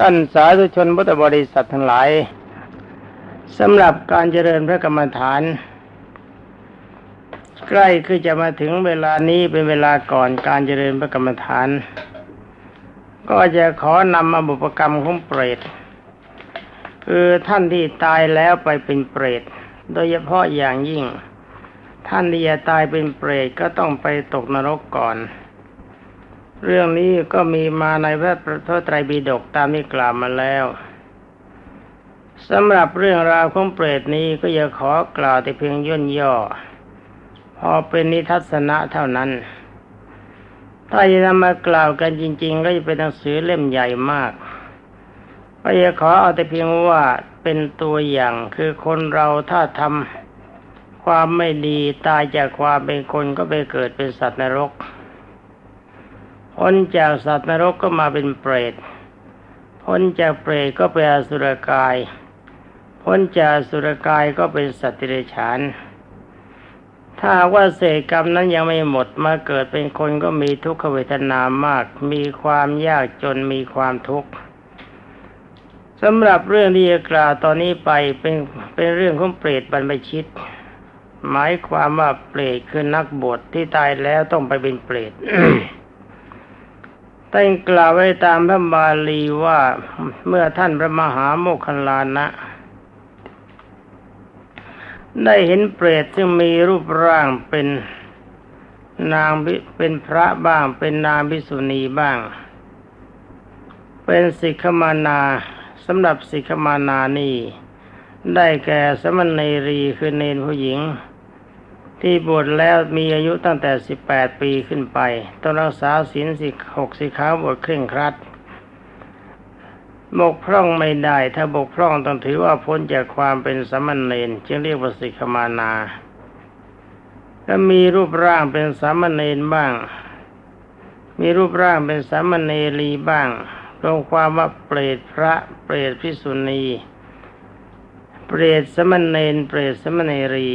ท่านสาธุชนพุทธบริษัททั้งหลายสำหรับการเจริญพระกรรมฐาน ใกล้คือจะมาถึงเวลานี้เป็นเวลาก่อนการเจริญพระกรรมฐาน ก็จะขอนำอบุปกรรมของเปรตคือท่านที่ตายแล้วไปเป็นเปรต โดยเฉพาะอย่างยิ่ง ท่านที่จะตายเป็นเปรตก็ต้องไปตกนรกก่อน เรื่องนี้ก็มีมาในพระพระไตรปิฎกตามที่กล่าวมาแล้วสำหรับเรื่องราวของเปรตนี้ก็จะขอกล่าวแต่เพียงย่นย่อ พอเป็นนิทัศนะเท่านั้น ถ้าจะนำมากล่าวกันจริง ๆ ก็จะเป็นหนังสือเล่มใหญ่มากก็จะขอเอาแต่เพียงว่าเป็นตัวอย่างคือคนเราถ้าทำความไม่ดีตายจากความเป็นคนก็ไปเกิดเป็นสัตว์นรก พ้นจากสัตว์นรกก็มาเป็นเปรต พ้นจากเปรตก็เป็นอสุรกาย พ้นจากสุรกายก็เป็นสัตว์เดรัจฉาน ถ้าว่าเศษกรรมนั้นยังไม่หมดมาเกิดเป็นคนก็มีทุกขเวทนามาก มีความยากจนมีความทุกข์สำหรับเรื่องที่จะกล่าวตอนนี้ไปเป็นเป็นเรื่องของเปรตบรรพชิต หมายความว่าเปรตคือนักบวชที่ตายแล้วต้องไปเป็นเปรต ท่านกล่าวไว้ตามพระบาลีว่าเมื่อท่านพระมหาโมคคลลานะ ได้เห็นเปรตซึ่งมีรูปร่างเป็นนางเป็นพระบ้าง เป็นนางพิสุณีบ้าง เป็นสิกขมานาสำหรับสิกขมานานี่ ได้แก่สมณีรีคือเนนผู้หญิง ที่บวชแล้วมีอายุตั้งแต่สิบแปดปีขึ้นไป ต้องรักษาศีลสิหกสิขาบวชเคร่งครัดบกพร่องไม่ได้ ถ้าบกพร่องต้องถือว่าพ้นจากความเป็นสมณเณรจึงเรียกว่าสิกขามานามีรูปร่างเป็นสามเณรบ้าง มีรูปร่างเป็นสามเณรีบ้างรวมความว่าเปรตพระเปรตพิสุณี เปรตสมณเณรเปรตสมณเณรี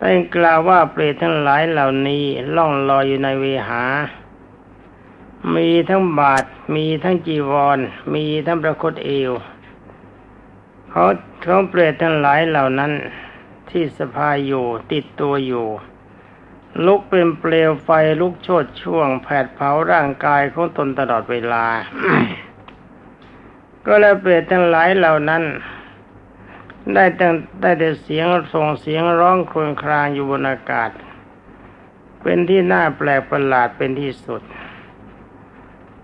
ท่านกล่าวว่าเปรตทั้งหลายเหล่านี้ล่องลอยอยู่ในเวหา มีทั้งบาท มีทั้งจีวร มีทั้งประคตเอวเขาเขาเปรตทั้งหลายเหล่านั้น ที่สะพายอยู่ติดตัวอยู่ ลุกเป็นเปลวไฟลุกโชดช่วง แผดเผาร่างกายของตนตลอดเวลา ก็แล้วเปรตทั้งหลายเหล่านั้น ได้แต่ได้แต่เสียงส่งเสียงร้องครวญครางอยู่บนอากาศ เป็นที่น่าแปลกประหลาดเป็นที่สุด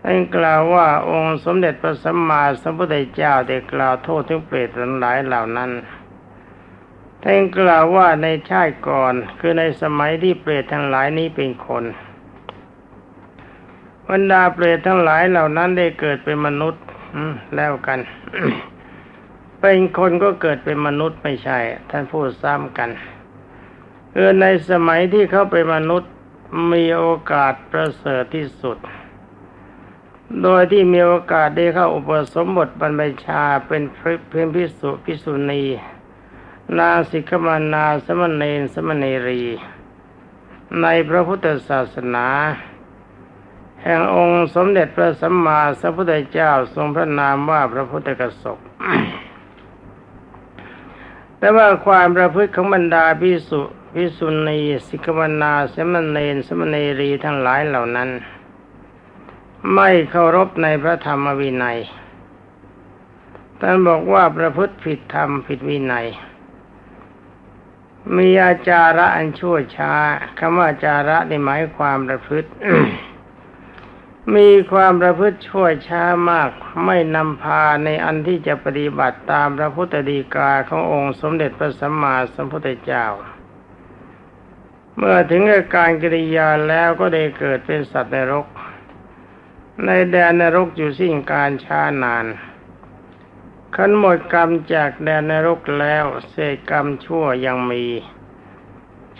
ท่านกล่าวว่าองค์สมเด็จพระสัมมาสัมพุทธเจ้าได้กล่าวโทษถึงเปรตทั้งหลายเหล่านั้นท่านกล่าวว่าในชาติก่อนคือในสมัยที่เปรตทั้งหลายนี้เป็นคนบรรดาเปรตทั้งหลายเหล่านั้นได้เกิดเป็นมนุษย์แล้วกัน เป็นคนก็เกิดเป็นมนุษย์ไม่ใช่ ท่านพูดซ้ำกันเออในสมัยที่เขาเป็นมนุษย์มีโอกาสประเสริฐที่สุด โดยที่มีโอกาสได้เข้าอุปสมบทบรรพชาเป็นเพียงพิสุพิสุณีนาสิกมานาสมณเณรสมณเณรี ในพระพุทธศาสนา แห่งองค์สมเด็จพระสัมมาสัมพุทธเจ้าทรงพระนามว่าพระพุทธกสก แต่ว่าความประพฤติของบรรดาพิสุพิสุณีสิกวนาสมณเณรสมณเณรีทั้งหลายเหล่านั้น ไม่เคารพในพระธรรมวินัยท่านบอกว่าประพฤติผิดธรรมผิดวินัย มีอาจาระอันชั่วช้าคำว่าอาจาระในหมายความประพฤติ มีความประพฤติชั่วช้ามาก ไม่นำพาในอันที่จะปฏิบัติตามพระพุทธดีกาขององค์สมเด็จพระสัมมาสัมพุทธเจ้า เมื่อถึงการกิริยาแล้วก็ได้เกิดเป็นสัตว์ในรก ในแดนนรกอยู่สิ่งการช้านานขันหมดกรรมจากแดนนรกแล้วเศษกรรมชั่วยังมี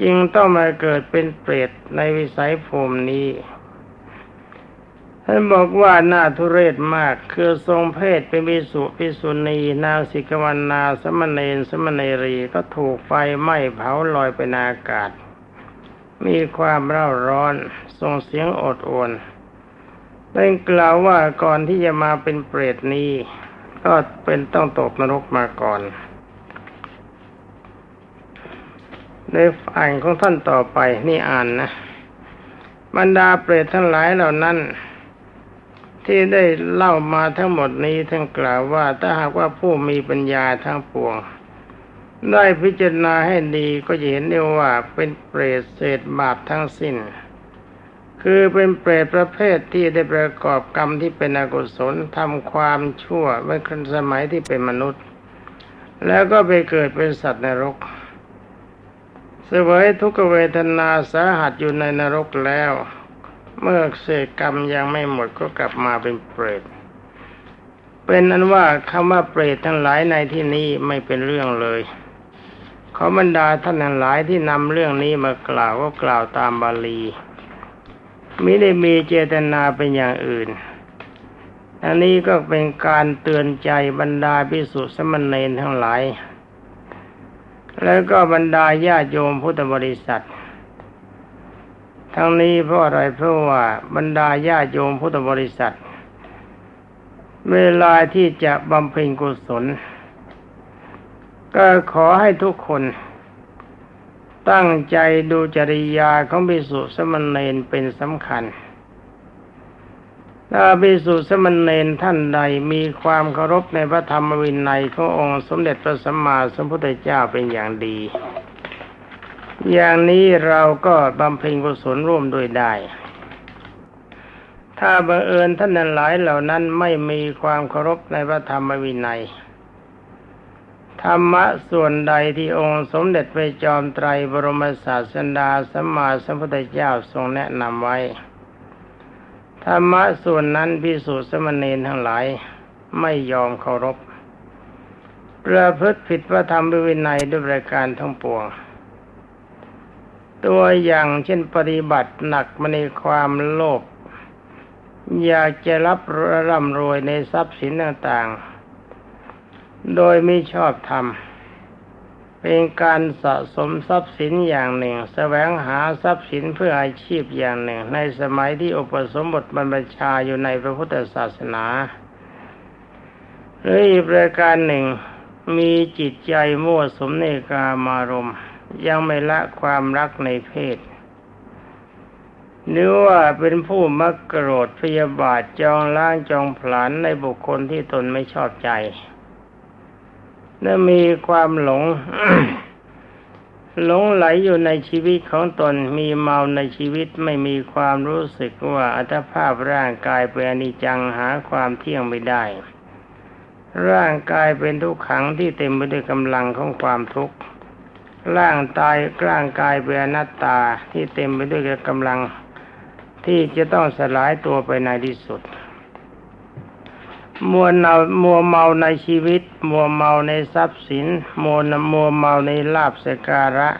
จึงต้องมาเกิดเป็นเปรตในวิสัยภูมินี้ ท่านบอกว่าน่าทุเรศมาก คือทรงเพศเป็นวิสุพิสุณี นางสิกวันนา สมณเณรสมณเณรีก็ถูกไฟไหม้เผาลอยไปในอากาศ มีความเร่าร้อนส่งเสียงอดโอนเป็นกล่าวว่าก่อนที่จะมาเป็นเปรตนี้ ก็เป็นต้องตกนรกมาก่อนในฝ่ายของท่านต่อไปนี่อ่านนะบรรดาเปรตทั้งหลายเหล่านั้น ที่ได้เล่ามาทั้งหมดนี้ท่านกล่าวว่าถ้าหากว่าผู้มีปัญญาทั้งปวง ได้พิจารณาให้ดีก็จะเห็นได้ว่าเป็นเปรตเศษบาปทั้งสิ้น คือเป็นเปรตประเภทที่ได้ประกอบกรรมที่เป็นอกุศลทำความชั่วเมื่อครั้สมัยที่เป็นมนุษย์ แล้วก็ไปเกิดเป็นสัตว์นรกเสวยทุกเวทนาสาหัสอยู่ในนรกแล้ว เมื่อเศษกรรมยังไม่หมดก็กลับมาเป็นเปรต เป็นอันว่าคำว่าเปรตทั้งหลายในที่นี้ไม่เป็นเรื่องเลยขอบรรดาท่านทั้งหลายที่นำเรื่องนี้มากล่าวก็กล่าวตามบาลีมิได้มีเจตนาเป็นอย่างอื่น อันนี้ก็เป็นการเตือนใจบรรดาพิสุสมณเณรทั้งหลาย แล้วก็บรรดาญาโยมพุทธบริษัท ทั้งนี้เพราะอะไรเพราะว่าบรรดาญาโยมพุทธบริษัท เวลาที่จะบำเพ็ญกุศล ก็ขอให้ทุกคนตั้งใจดูจริยาของบิสุสมณเณรเป็นสำคัญ ถ้าบิสุสมณเณรท่านใดมีความเคารพในพระธรรมวินัยขององค์สมเด็จพระสัมมาสัมพุทธเจ้าเป็นอย่างดี อย่างนี้เราก็บำเพ็ญกุศลร่วมด้วยได้ ถ้าบังเอิญท่านหลายเหล่านั้นไม่มีความเคารพในพระธรรมวินัย ธรรมะส่วนใดที่องค์สมเด็จพระจอมไตรบรมศาสดาสัมมาสัมพุทธเจ้าทรงแนะนำไว้ ธรรมะส่วนนั้นพิสูจน์สมณีทั้งหลายไม่ยอมเคารพประพฤติผิดพระธรรมวินัยด้วยประการทั้งปวง ตัวอย่างเช่นปฏิบัติหนักมาในความโลภอยากจะรับร่ำรวยในทรัพย์สินต่างๆ โดยไม่ชอบทำเป็นการสะสมทรัพย์สินอย่างหนึ่งแสวงหาทรัพย์สินเพื่ออาชีพอย่างหนึ่ง ในสมัยที่อุปสมบทบรรพชาอยู่ในพระพุทธศาสนาหรืออีกประการหนึ่งมีจิตใจมั่วสมในกามารมณ์ ยังไม่ละความรักในเพศหรือว่าเป็นผู้มักโกรธพยาบาทจองล้างจองผลาญในบุคคลที่ตนไม่ชอบใจ และมีความหลง หลงไหลอยู่ในชีวิตของตนมีเมาในชีวิตไม่มีความรู้สึกว่าอัตภาพร่างกายเป็นอนิจจังหาความเที่ยงไม่ได้ ร่างกายเป็นทุกขังที่เต็มไปด้วยกำลังของความทุกข์ ร่างตายร่างกายเป็นอนัตตาที่เต็มไปด้วยกำลังที่จะต้องสลายตัวไปในที่สุด มัวเนามัวเมาในชีวิต มัวเมาในทรัพย์สิน มัวนมัวเมาในลาบสการะ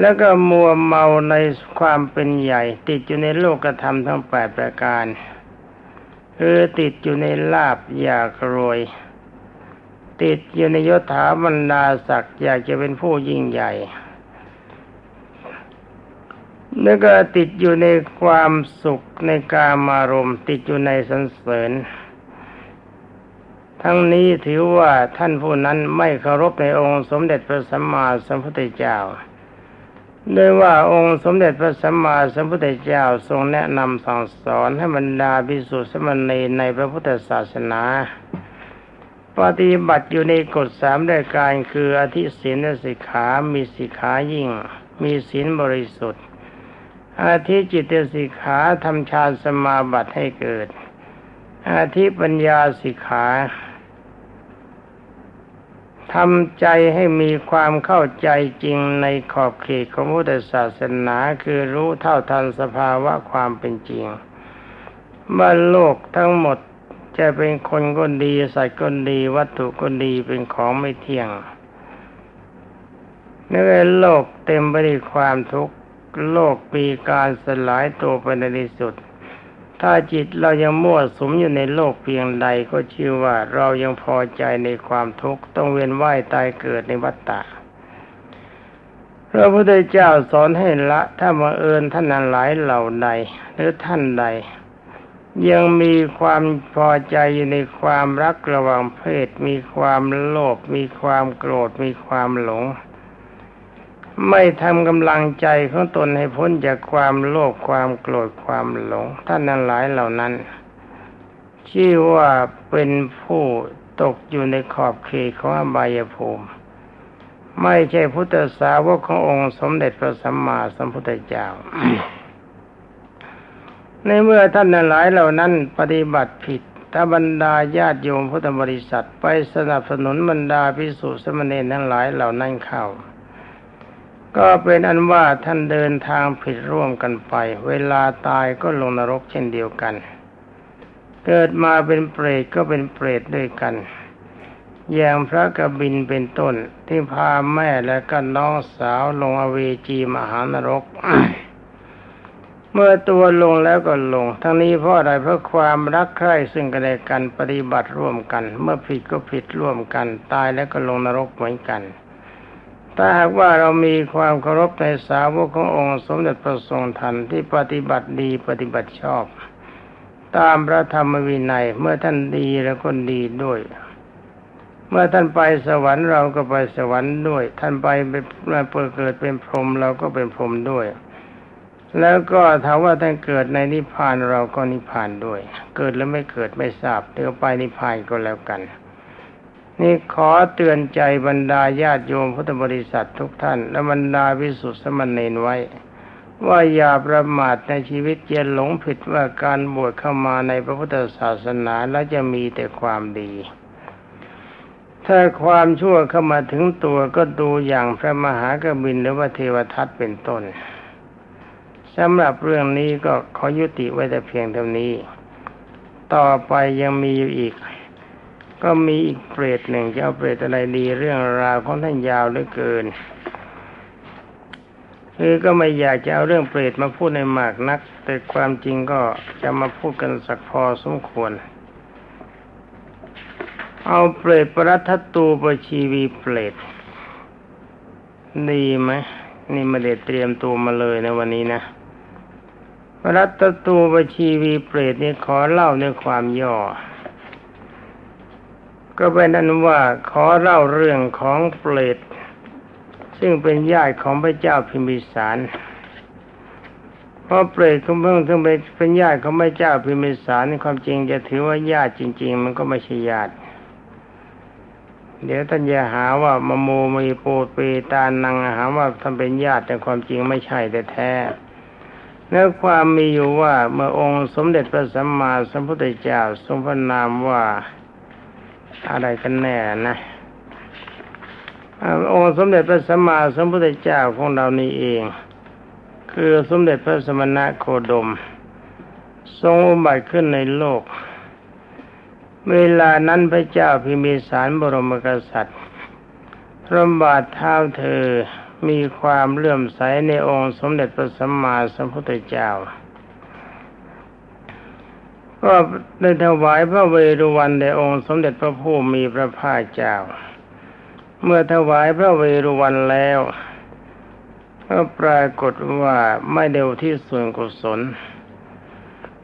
แล้วก็มัวเมาในความเป็นใหญ่ ติดอยู่ในโลกธรรมทั้งแปดประการคือติดอยู่ในลาบอยากรวย ติดอยู่ในยศถาบรรดาศักดิ์อยากจะเป็นผู้ยิ่งใหญ่แล้วก็ติดอยู่ในความสุขในกามารมณ์ ติดอยู่ในสันเสริญ ทั้งนี้ถือว่าท่านผู้นั้นไม่เคารพในองค์สมเด็จพระสัมมาสัมพุทธเจ้าโดยว่าองค์สมเด็จพระสัมมาสัมพุทธเจ้าทรงแนะนำสั่งสอนให้บรรดาภิกษุสมณีในพระพุทธศาสนา ปฏิบัติอยู่ในกฎสามรายการคืออธิศีลสิกขา มีสิกขายิ่ง มีศีลบริสุทธิ์อาทิจิตสิกขาทำฌานสมาบัติให้เกิด อาทิปัญญาสิกขาทำใจให้มีความเข้าใจจริงในขอบเขตของพุทธศาสนาคือรู้เท่าทันสภาวะความเป็นจริงว่าโลกทั้งหมด จะเป็นคนก็ดีสัตว์ก็ดีวัตถุก็ดีเป็นของไม่เที่ยงเนื่อโลกเต็มไปด้วยความทุกข์โลกมีการสลายตัวไปในที่สุด ถ้าจิตเรายังมั่วสุมอยู่ในโลกเพียงใดก็ชื่อว่าเรายังพอใจในความทุกข์ต้องเวียนว่ายตายเกิดในวัฏฏะพระพุทธเจ้าสอนให้ละถ้ามาเอิญท่านนั้นหลายเหล่าใดหรือท่านใด ยังมีความพอใจอยู่ในความรักระหว่างเพศ มีความโลภมีความโกรธมีความหลง ไม่ทำกำลังใจของตนให้พ้นจากความโลภความโกรธความหลง ท่านนั้นหลายเหล่านั้น ชื่อว่าเป็นผู้ตกอยู่ในขอบเขตของอบายภูมิ ไม่ใช่พุทธสาวกขององค์สมเด็จพระสัมมาสัมพุทธเจ้า ในเมื่อท่านนั้นหลายเหล่านั้นปฏิบัติผิดถ้าบรรดาญาติโยมพุทธบริษัทไปสนับสนุนบรรดาพิสุสมณีทั้งหลายเหล่านั้นเข้า ก็เป็นอันว่าท่านเดินทางผิดร่วมกันไป เวลาตายก็ลงนรกเช่นเดียวกัน เกิดมาเป็นเปรตก็เป็นเปรตด้วยกันอย่างพระกบินเป็นต้นที่พาแม่และก็น้องสาวลงอเวจีมหานรก เมื่อตัวลงแล้วก็ลง ทั้งนี้เพราะอะไรเพราะความรักใคร่ซึ่งกันและกันปฏิบัติร่วมกัน เมื่อผิดก็ผิดร่วมกัน ตายแล้วก็ลงนรกเหมือนกัน ถ้าหากว่าเรามีความเคารพในสาวกขององค์สมเด็จพระทรงทันที่ปฏิบัติดีปฏิบัติชอบ ตามพระธรรมวินัยเมื่อท่านดีแล้วก็ดีด้วย เมื่อท่านไปสวรรค์เราก็ไปสวรรค์ด้วย ท่านไปเป็นเปิดเกิดเป็นพรหมเราก็เป็นพรหมด้วย แล้วก็ถามว่าท่านเกิดในนิพพานเราก็นิพพานด้วย เกิดแล้วไม่เกิดไม่ทราบเดี๋ยวไปนิพพานก็แล้วกัน นี่ขอเตือนใจบรรดาญาติโยมพุทธบริษัททุกท่าน และบรรดาวิสุทธิสมณเณรไว้ ว่าอย่าประมาทในชีวิตอย่าหลงผิดว่าการบวชเข้ามาในพระพุทธศาสนาแล้วจะมีแต่ความดี ถ้าความชั่วเข้ามาถึงตัวก็ดูอย่างพระมหากบินหรือว่าเทวทัตเป็นต้น สำหรับเรื่องนี้ก็ขอยุติไว้แต่เพียงเท่านี้ ต่อไปยังมีอยู่อีก ก็มีอีกเปรตหนึ่งจะเอาเปรตอะไรดีเรื่องราวของท่านยาวเหลือเกินคือก็ไม่อยากจะเอาเรื่องเปรตมาพูดในมากนัก แต่ความจริงก็จะมาพูดกันสักพอสมควร เอาเปรตปรัตตูปชีวีเปรตดีไหมนี่ม่ได้เตรียมตัวมาเลยในวันนี้นะ รัตตูปชีวีเปรตนี่ขอเล่าในความย่อ ก็เป็นนั้นว่าขอเล่าเรื่องของเปรตซึ่งเป็นญาติของพระเจ้าพิมพิสารเพราะเปรตเขาเพิ่งถึงเป็นญาติของพระเจ้าพิมพิสารในความจริงจะถือว่าญาติจริง ๆ มันก็ไม่ใช่ญาติเดี๋ยวท่านจะหาว่ามโมมีโปรปีตานังหาว่าท่านเป็นญาติแต่ความจริงไม่ใช่แต่แท้ แล้วความมีอยู่ว่าเมื่อองค์สมเด็จพระสัมมาสัมพุทธเจ้าทรงพระนามว่าอะไรกันแน่นะองค์สมเด็จพระสัมมาสัมพุทธเจ้าของเรานี้เอง คือสมเด็จพระสมณะโคดม ทรงอุบัติขึ้นในโลก เวลานั้นพระเจ้าพิมิสารบรมกษัตริย์พระบาทเท้าเธอ มีความเลื่อมใสในองค์สมเด็จพระสัมมาสัมพุทธเจ้า ก็ได้ถวายพระเวรุวันแด่องค์สมเด็จพระผู้มีพระภาคเจ้า เมื่อถวายพระเวรุวันแล้วก็ปรากฏว่าไม่เดียวที่ส่วนกุศล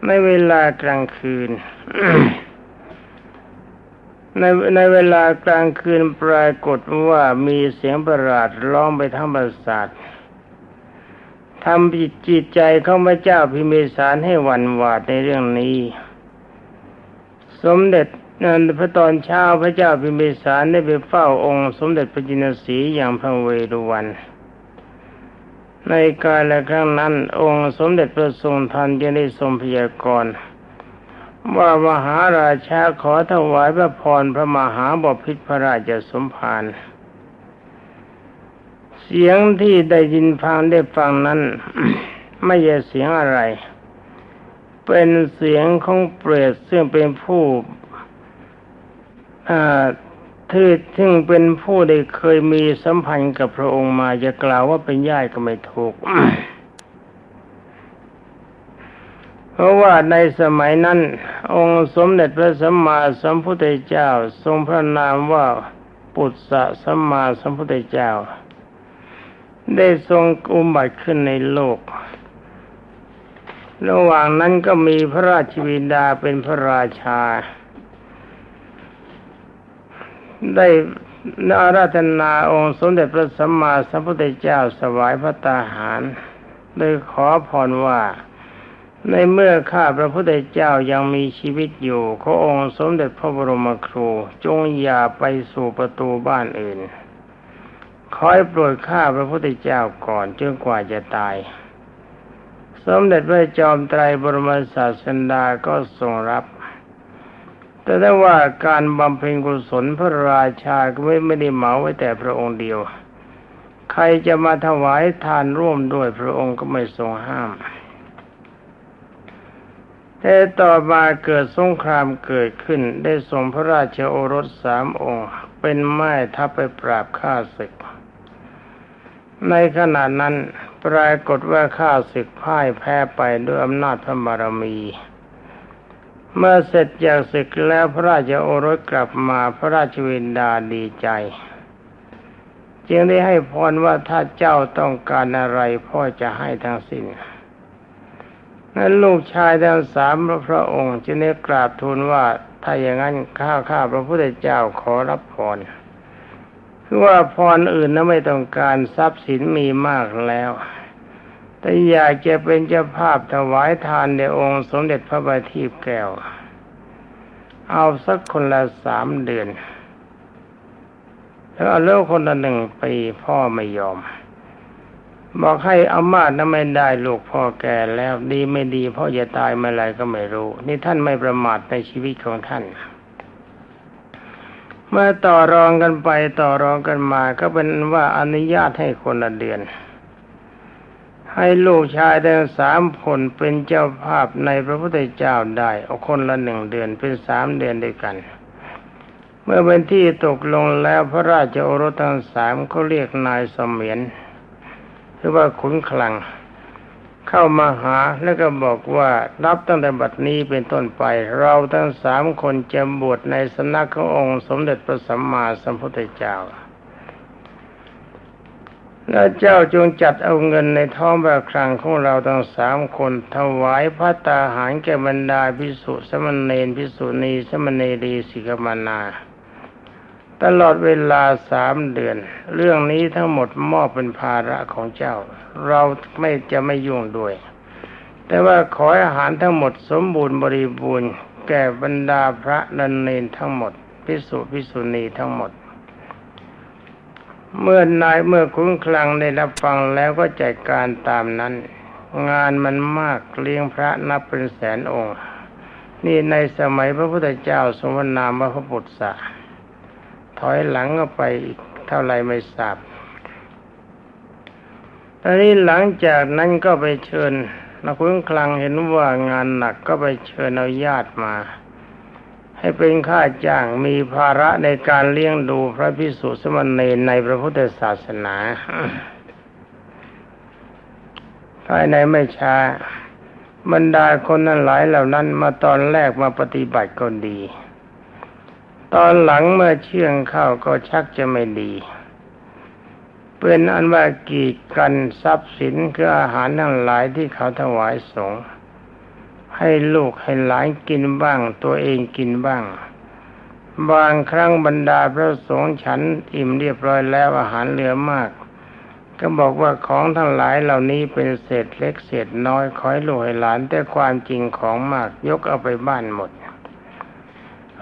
ในเวลากลางคืน ในในเวลากลางคืนปรากฏว่ามีเสียงประหลาดร้องไปทั้งประสาททำจิตจิตใจข้าพเจ้าพิมิสารให้หวั่นหวาดในเรื่องนี้ สมเด็จนันพระตอนเช้าพระเจ้าพิมิสารได้ไปเฝ้าองค์ สมเด็จพระจินสีอย่างพระเวรุวัน ในกาลครั้งนั้น องค์สมเด็จพระทรงทันยังได้ทรงพยากรณ์ ว่ามหาราชาขอถวายพระพรพระมหาบพิตรพระราชสมภารเสียงที่ได้ยินฟังได้ฟังนั้น ไม่ใช่เสียงอะไร เป็นเสียงของเปรตซึ่งเป็นผู้ที่ซึ่งเป็นผู้ได้เคยมีสัมพันธ์กับพระองค์มาจะกล่าวว่าเป็นญาติก็ไม่ถูก เพราะว่าในสมัยนั้น องค์สมเด็จพระสัมมาสัมพุทธเจ้า ทรงพระนามว่าปุตสะสัมมาสัมพุทธเจ้า ได้ทรงอุบัติขึ้นในโลก ระหว่างนั้นก็มีพระราชวินดาเป็นพระราชา ได้อาราธนาองค์สมเด็จพระสัมมาสัมพุทธเจ้าสวายพระตาหาร โดยขอพรว่า ในเมื่อข้าพระพุทธเจ้ายังมีชีวิตอยู่ขอองค์สมเด็จพระบรมครู จงอย่าไปสู่ประตูบ้านอื่น คอยโปรดข้าพระพุทธเจ้าก่อนจนกว่าจะตาย สมเด็จพระจอมไตรบรมศาสดาก็ทรงรับ แต่ได้ว่าการบำเพ็ญกุศลพระราชาก็ไม่ไม่ได้เหมาไว้แต่พระองค์เดียว ใครจะมาถวายทานร่วมด้วยพระองค์ก็ไม่ทรงห้าม แต่ต่อมาเกิดสงครามเกิดขึ้น ได้ส่งพระราชโอรสสามองค์ เป็นไม้ทัพไปปราบข้าศึก ในขณะนั้นปรากฏว่าข้าศึกพ่ายแพ้ไปด้วยอำนาจพระบารมี เมื่อเสร็จจากศึกแล้วพระราชโอรสกลับมาพระราชวินดาดีใจ จึงได้ให้พรว่าถ้าเจ้าต้องการอะไรพ่อจะให้ทั้งสิ้น ลูกชายทั้งสามพระพระองค์จึงได้กราบทูลว่าถ้าอย่างนั้นข้าข้าพระพุทธเจ้าขอรับพรคือว่าพรอื่นนั้นไม่ต้องการทรัพย์สินมีมากแล้ว แต่อยากจะเป็นเจ้าภาพถวายทานในองค์สมเด็จพระบัณฑิตแก้ว เอาสักคนละสามเดือน แล้วเอาเลิกคนละหนึ่งปีพ่อไม่ยอม บอกให้อามาต์นั้นไม่ได้ลูกพ่อแก่แล้วดีไม่ดีพ่อจะตายเมื่อไรก็ไม่รู้ นี่ท่านไม่ประมาทในชีวิตของท่าน เมื่อต่อรองกันไปต่อรองกันมาก็เป็นว่าอนุญาตให้คนละเดือน ให้ลูกชายทั้งสามคนเป็นเจ้าภาพในพระพุทธเจ้าได้เอาคนละหนึ่งเดือนเป็นสามเดือนด้วยกันเมื่อเป็นที่ตกลงแล้วพระราชโอรสทั้งสามเขาเรียกนายสมียน หรือว่าขุนคลัง เข้ามาหาแล้วก็บอกว่ารับตั้งแต่บัดนี้เป็นต้นไป เราทั้งสามคนจะบวชในสำนักขององค์ สมเด็จพระสัมมาสัมพุทธเจ้าแล้วเจ้าจงจัดเอาเงินในท้องพระคลังของเราทั้งสามคนถวายพระตาหารแก่บรรดาพิสุสมณเณรพิสุณีสมณเณรีสิกมานา ตลอดเวลาสามเดือน เรื่องนี้ทั้งหมดมอบเป็นภาระของเจ้า เราไม่จะไม่ยุ่งด้วย แต่ว่าขออาหารทั้งหมดสมบูรณ์บริบูรณ์ แก่บรรดาพระนันเนนทั้งหมด พิสุพิสุณีทั้งหมด เมื่อนายเมื่อคุ้นคลังได้รับฟังแล้วก็จัดการตามนั้น งานมันมากเลี้ยงพระนับเป็นแสนองค์ นี่ในสมัยพระพุทธเจ้าสมนามว่าพระปุตสะ ถอยหลังก็ไปอีกเท่าไรไม่ทราบตอนนี้หลังจากนั้นก็ไปเชิญนักคุ้นคลังเห็นว่างานหนักก็ไปเชิญเอาญาติมา ให้เป็นค่าจ้างมีภาระในการเลี้ยงดูพระพิสุสมณเณรในพระพุทธศาสนาภายในไม่ช้าบรรดาคนนั้นหลายเหล่านั้นมาตอนแรกมาปฏิบัติก็ดี ตอนหลังเมื่อเชื่องเข้าก็ชักจะไม่ดีเป็นอันว่ากีดกันทรัพย์สินคืออาหารทั้งหลายที่เขาถวายสงฆ์ให้ลูกให้หลานกินบ้าง ตัวเองกินบ้าง บางครั้งบรรดาพระสงฆ์ฉันอิ่มเรียบร้อยแล้วอาหารเหลือมาก ก็บอกว่าของทั้งหลายเหล่านี้เป็นเศษเล็กเศษน้อยขอให้ลูกให้หลานแต่ความจริงของมากยกเอาไปบ้านหมด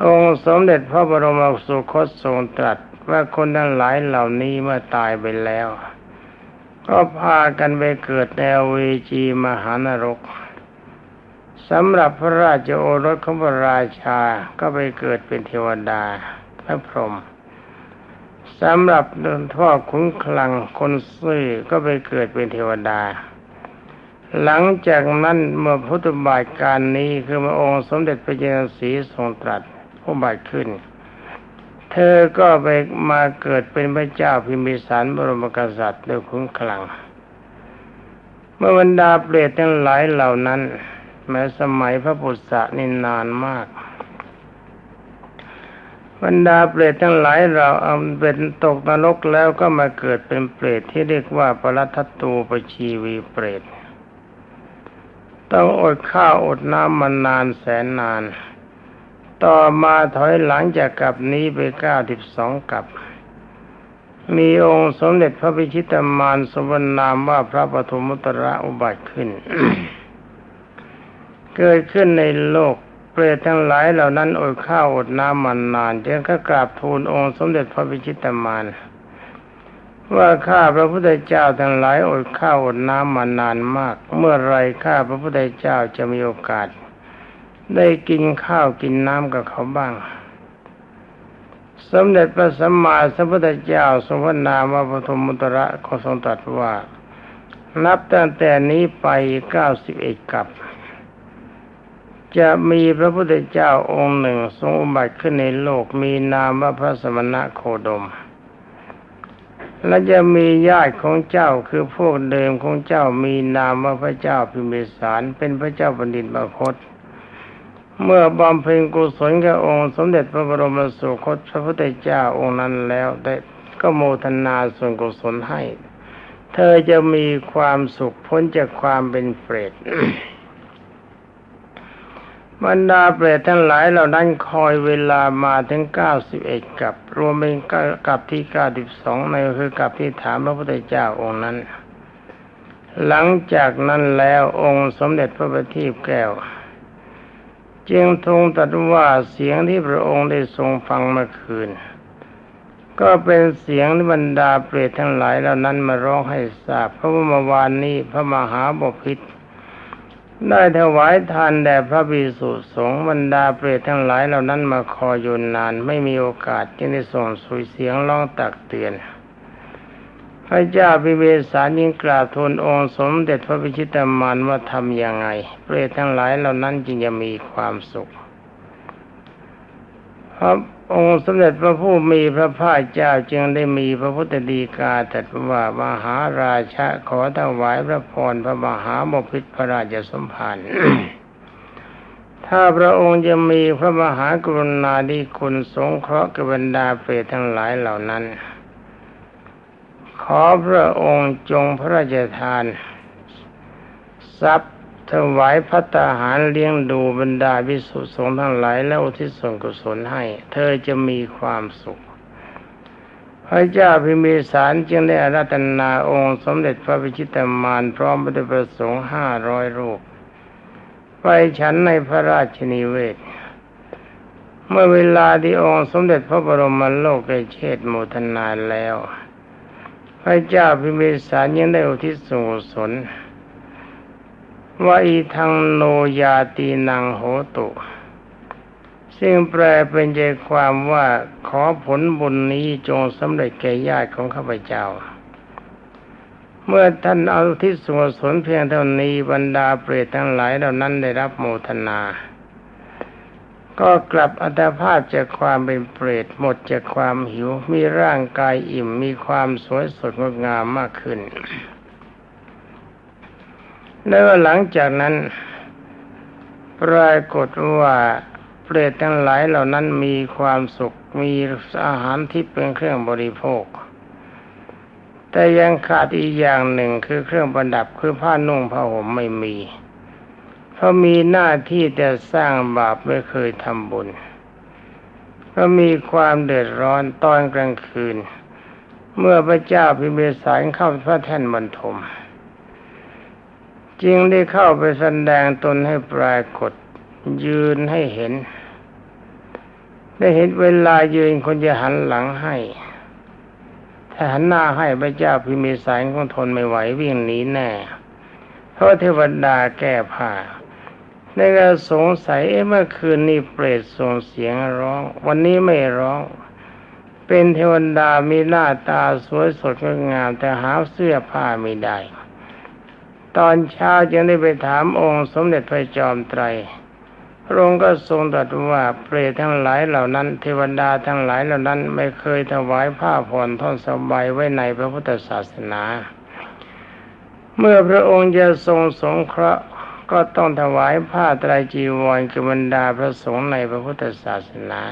องค์สมเด็จพระบรมสุคตทรงตรัสว่าคนทั้งหลายเหล่านี้เมื่อตายไปแล้ว ก็พากันไปเกิดในเวจีมหานรกสำหรับพระราชโอรสของพระราชาก็ไปเกิดเป็นเทวดาพระพรหมสำหรับพ่อขุนคลังคนซื่อก็ไปเกิดเป็นเทวดา หลังจากนั้นเมื่อพุทธบาทการนี้คือพระองค์สมเด็จพระเจ้าสีทรงตรัส ผู้บาทขึ้น เธอก็ไปมาเกิดเป็นพระเจ้าพิมพิสารบรมกษัตริย์ด้วยขุนคลัง เมื่อบรรดาเปรตทั้งหลายเหล่านั้น แม้สมัยพระพุทธะนี่นานมากบรรดาเปรตทั้งหลายเราเอาเป็นตกนรกแล้วก็มาเกิดเป็นเปรตที่เรียกว่าปรัตตูปชีวีเปรตต้องอดข้าวอดน้ำมานานแสนนาน ต่อมาถอยหลังจากกลับนี้ไปเก้าสิบสองกลับ มีองค์สมเด็จพระพิชิตมานสมนามว่าพระปฐมุตระอุบัติขึ้น เกิดขึ้นในโลกเปรตทั้งหลายเหล่านั้นอดข้าวอดน้ำมานานจึงก็กราบทูลองค์สมเด็จพระพิชิตมานว่าข้าพระพุทธเจ้าทั้งหลายอดข้าวอดน้ำมานานมาก เมื่อไรข้าพระพุทธเจ้าจะมีโอกาส ได้กินข้าวกินน้ำกับเขาบ้าง สมเด็จพระสัมมาสัมพุทธเจ้าทรงพระนามว่าปฐมมุตระขอทรงตรัสว่า นับตั้งแต่นี้ไปเก้าสิบเอ็ดกับ จะมีพระพุทธเจ้าองค์หนึ่งทรงอุบัติขึ้นในโลกมีนามว่าพระสมณะโคดมและจะมีญาติของเจ้าคือพวกเดิมของเจ้ามีนามว่าพระเจ้าพิมพิสารเป็นพระเจ้าบัณฑิตบาคต เมื่อบำเพ็ญกุศลกับองค์สมเด็จพระบรมสุคตพระพุทธเจ้าองค์นั้นแล้วได้ก็โมทนาส่วนกุศลให้ เธอจะมีความสุขพ้นจากความเป็นเปรตบรรดาเปรตทั้งหลายเหล่านั้นคอยเวลามาถึงเก้าสิบเอ็ดกับ รวมเป็นกับที่เก้าสิบสองในคือกับที่ถามพระพุทธเจ้าองค์นั้น หลังจากนั้นแล้วองค์สมเด็จพระบัณฑิตแก้ว จึงทรงตรัสว่าเสียงที่พระองค์ได้ทรงฟังเมื่อคืน ก็เป็นเสียงที่บรรดาเปรตทั้งหลายเหล่านั้นมาร้องให้ทราบเพราะว่าเมื่อวานนี้พระมหาบพิตรได้ถวายทานแด่พระบิสุสงฆ์บรรดาเปรตทั้งหลายเหล่านั้นมาคอยอยู่นานไม่มีโอกาสจึงได้ส่งสุยเสียงร้องตักเตือน พระเจ้าพิเวสารยิงกราบทูลองค์สมเด็จพระพิชิตามานว่าทำยังไงเปรตทั้งหลายเหล่านั้นจึงจะมีความสุขพระองค์สมเด็จพระผู้มีพระภาคเจ้าจึงได้มีพระพุทธดีกาตรัสว่ามหาราชะขอถวายพระพรพระมหาบพิตรพระราชสมภารถ้าพระองค์จะมีพระมหากรุณาธิคุณสงเคราะห์กับบรรดาเปรตทั้งหลายเหล่านั้น อพระองค์จงพระราชทาน ทรัพย์ถวายพัตตาหารเลี้ยงดูบรรดาวิสุทธิสงฆ์ทั้งหลายแล้วอุทิศส่วนกุศลให้ เธอจะมีความสุข พระเจ้าพิมพิสารจึงได้อาราธนาองค์สมเด็จพระพิชิตามารพร้อมพระประสงค์ห้าร้อยรูป ไปฉันในพระราชนิเวศ เมื่อเวลาที่องค์สมเด็จพระบรมโลกได้เชษโมทนาแล้ว พระเจ้าพิมพิสารยังได้อุทิศส่วนกุศลว่าอีทางโนยาตีนังโหตุ ซึ่งแปลเป็นใจความว่าขอผลบุญนี้จงสำเร็จแก่ญาติของข้าพเจ้า เมื่อท่านเอาทิศส่วนสนเพียงเท่านี้บรรดาเปรตทั้งหลายเหล่านั้นได้รับโมทนา ก็กลับอัตภาพจากความเป็นเปรตหมดจากความหิว มีร่างกายอิ่มมีความสวยสดงดงามมากขึ้น แล้วหลังจากนั้นปรากฏว่าเปรตทั้งหลายเหล่านั้นมีความสุขมีอาหารที่เป็นเครื่องบริโภค แต่ยังขาดอีกอย่างหนึ่งคือเครื่องประดับคือผ้านุ่งผ้าห่มไม่มี เพรามีหน้าที่แต่สร้างบาปไม่เคยทำบุญก็มีความเดือดร้อนตอนกลางคืน เมื่อพระเจ้าพิมพิสารเข้าพระแท่นบรรทมจึงได้เข้าไปแสดงตนให้ปรากฏยืนให้เห็น ได้เห็นเวลายืนคนจะหันหลังให้ถ้าหันหน้าให้พระเจ้าพิมีสายของทนไม่ไหววิ่งหนีแน่ เพราะเทวดาแก้ผ้า ในการสงสัยเมื่อคืนนี้เปรตส่งเสียงร้อง วันนี้ไม่ร้อง เป็นเทวดามีหน้าตาสวยสดงดงาม แต่หาเสื้อผ้าไม่ได้ ตอนเช้าจึงได้ไปถามองค์สมเด็จพระจอมไตรพระองค์ก็ทรงตรัสว่าเปรตทั้งหลายเหล่านั้น เทวดาทั้งหลายเหล่านั้นไม่เคยถวายผ้าผ่อนท่อนสบายไว้ในพระพุทธศาสนา เมื่อพระองค์จะทรงสงเคราะห์ ก็ต้องถวายผ้าไตรจีวรกับบรรดาพระสงฆ์ในพระพุทธศาสนา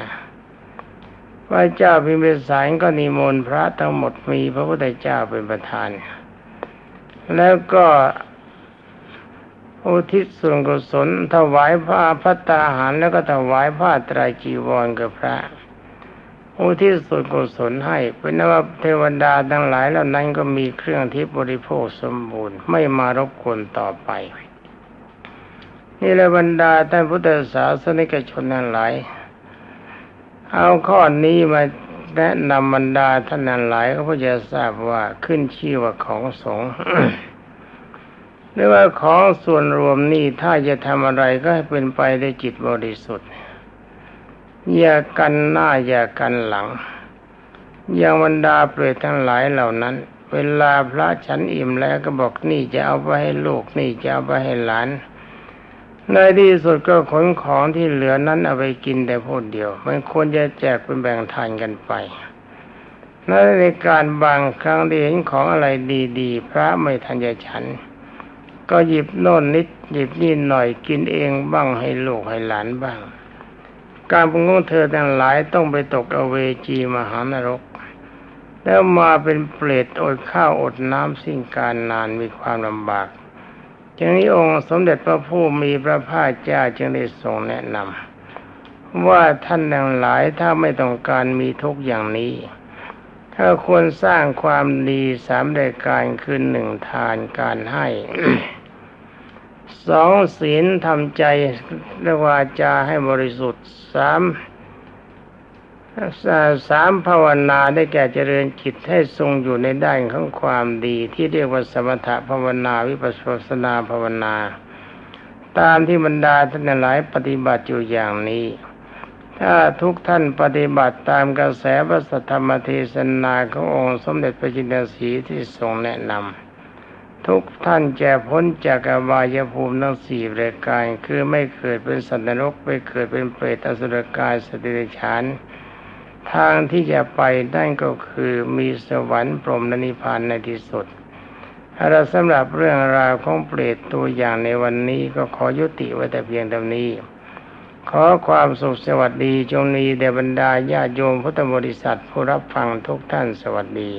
พระเจ้าพิมพิสารก็นิมนต์พระทั้งหมดมีพระพุทธเจ้าเป็นประธาน แล้วก็อุทิศส่วนกุศลถวายผ้าพัตตาหารแล้วก็ถวายผ้าไตรจีวรกับพระอุทิศส่วนกุศลให้เป็นว่าเทวดาทั้งหลายเหล่านั้นก็มีเครื่องทิพย์บริโภคสมบูรณ์ไม่มารบกวนต่อไป นี่ละบรรดาท่านพุทธศาสนิกชนทั้งหลาย เอาข้อนี้มาแนะนำบรรดาท่านทั้งหลายก็เพื่อจะทราบว่าขึ้นชื่อว่าของสงฆ์หรือว่าของส่วนรวมนี่ถ้าจะทำอะไรก็ให้เป็นไปด้วยจิตบริสุทธิ์ อย่ากันหน้าอย่ากันหลัง อย่างบรรดาเปรตทั้งหลายเหล่านั้น เวลาพระฉันอิ่มแล้วก็บอกนี่จะเอาไปให้ลูกนี่จะเอาไปให้หลาน ในที่สุดก็ขนของที่เหลือนั้นเอาไปกินแต่พูดเดียว มันควรจะแจกเป็นแบ่งทานกันไปในการบางครั้งที่เห็นของอะไรดีๆ พระไม่ทันจะฉัน ก็หยิบโน่นนิดหยิบนี่หน่อยกินเองบ้างให้ลูกให้หลานบ้าง การปรุงของเธอทั้งหลายต้องไปตกอเวจีมหานรก แล้วมาเป็นเปรตอดข้าวอดน้ำสิ่งการนานมีความลำบาก จึงนี้องค์สมเด็จพระผู้มีพระภาคเจ้าจึงได้ทรงแนะนำว่าท่านทั้งหลายถ้าไม่ต้องการมีทุกอย่างนี้ ถ้าควรสร้างความดีสามรายการคือหนึ่งทานการให้สองศีลทำใจและวาจาให้บริสุทธิ์สาม สามภาวนาได้แก่เจริญจิตให้ทรงอยู่ในด้านของความดีที่เรียกว่าสมถภาวนาวิปัสสนาภาวนา ตามที่บรรดาท่านหลายปฏิบัติอยู่อย่างนี้ ถ้าทุกท่านปฏิบัติตามกระแสพระสัทธรรมเทศนาขององค์สมเด็จพระจินดาสีที่ทรงแนะนำทุกท่านจะพ้นจากอบายภูมิทั้งสี่รายการคือไม่เกิดเป็นสัตว์นรกไม่เกิดเป็นเปรตอสุรกายสติเดชาน ทางที่จะไปนั่นก็คือมีสวรรค์พรมนิพพานในที่สุดเราสำหรับเรื่องราวของเปรตตัวอย่างในวันนี้ก็ขอยุติไว้แต่เพียงเท่านี้ ขอความสุขสวัสดีจงมีแด่บรรดาญาโยมพุทธบริษัทผู้รับฟังทุกท่านสวัสดี